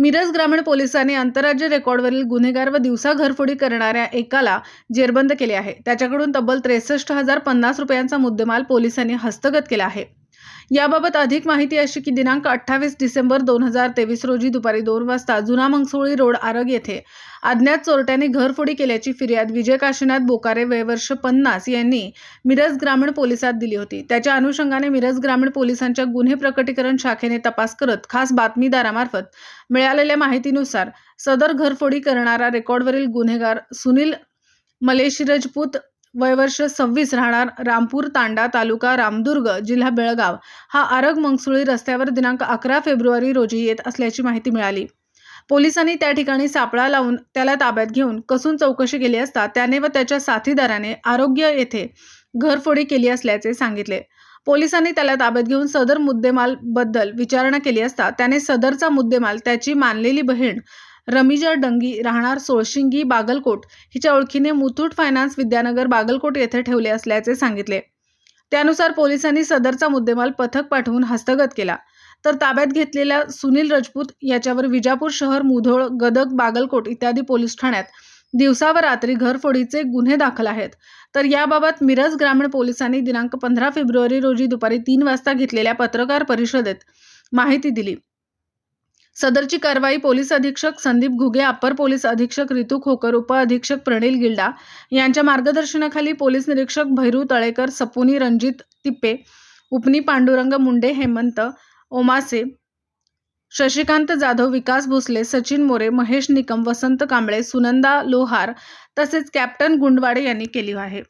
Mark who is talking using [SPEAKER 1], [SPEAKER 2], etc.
[SPEAKER 1] मिरज ग्रामीण पोलिसांनी आंतरराज्य रेकॉर्डवरील गुन्हेगार व दिवसा घरफोडी करणाऱ्या एकाला जेरबंद केले आहे. त्याच्याकडून तब्बल त्रेसष्ट हजार पन्नास रुपयांचा मुद्देमाल पोलिसांनी हस्तगत केला आहे. याबाबत अधिक माहिती अशी की दिनांक अठ्ठावीस डिसेंबर दोन हजार तेवीस रोजी दुपारी दोन वाजता जुना मंगसोळी रोड आरग येथे अज्ञात चोरट्यांनी घरफोडी केल्याची फिर्याद विजय काशीनाथ बोकारे वयवर्ष पन्नास यांनी मिरज ग्रामीण पोलिसात दिली होती. त्याच्या अनुषंगाने मिरज ग्रामीण पोलिसांच्या गुन्हे प्रकटीकरण शाखेने तपास करत खास बातमीदारामार्फत मिळालेल्या माहितीनुसार सदर घरफोडी करणारा रेकॉर्डवरील गुन्हेगार सुनील मलेशिरजपूत वयवर्ष सव्वीस राहणार रामपूर तांडा तालुका रामदुर्ग जिल्हा बेळगाव. हा आरग मंगसुळी रस्त्यावर दिनांक अकरा फेब्रुवारी रोजी येत असल्याची माहिती मिळाली. पोलिसांनी त्या ठिकाणी सापळा लावून त्याला ताब्यात घेऊन कसून चौकशी केली असता त्याने व त्याच्या साथीदाराने आरोग्य येथे घरफोडी केली असल्याचे सांगितले. पोलिसांनी त्याला ताब्यात घेऊन सदर मुद्देमाल बद्दल विचारणा केली असता त्याने सदरचा मुद्देमाल त्याची मानलेली बहीण रमीजा डंगी राहणार सोळशिंगी बागलकोट हिच्या ओळखीने मुथूट फायनान्स विद्यानगर बागलकोट येथे ठेवले असल्याचे सांगितले. त्यानुसार पोलिसांनी सदरचा मुद्देमाल पथक पाठवून हस्तगत केला. तर ताब्यात घेतलेल्या सुनील राजपूत याच्यावर विजापूर शहर मुधोळ गदग बागलकोट इत्यादी पोलीस ठाण्यात दिवसा व रात्री घरफोडीचे गुन्हे दाखल आहेत. तर याबाबत मिरज ग्रामीण पोलिसांनी दिनांक पंधरा फेब्रुवारी रोजी दुपारी तीन वाजता घेतलेल्या पत्रकार परिषदेत माहिती दिली. सदरची कारवाई पोलीस अधीक्षक संदीप घुगे अप्पर पोलीस अधीक्षक रितू खोकर उप अधीक्षक प्रणील गिल्डा यांच्या मार्गदर्शनाखाली पोलीस निरीक्षक भैरू तळेकर सपुनी रणजित तिप्पे उपनी पांडुरंग मुंडे हेमंत ओमासे शशिकांत जाधव विकास भोसले सचिन मोरे महेश निकम वसंत कांबळे सुनंदा लोहार तसेच कॅप्टन गुंडवाडे यांनी केली आहे.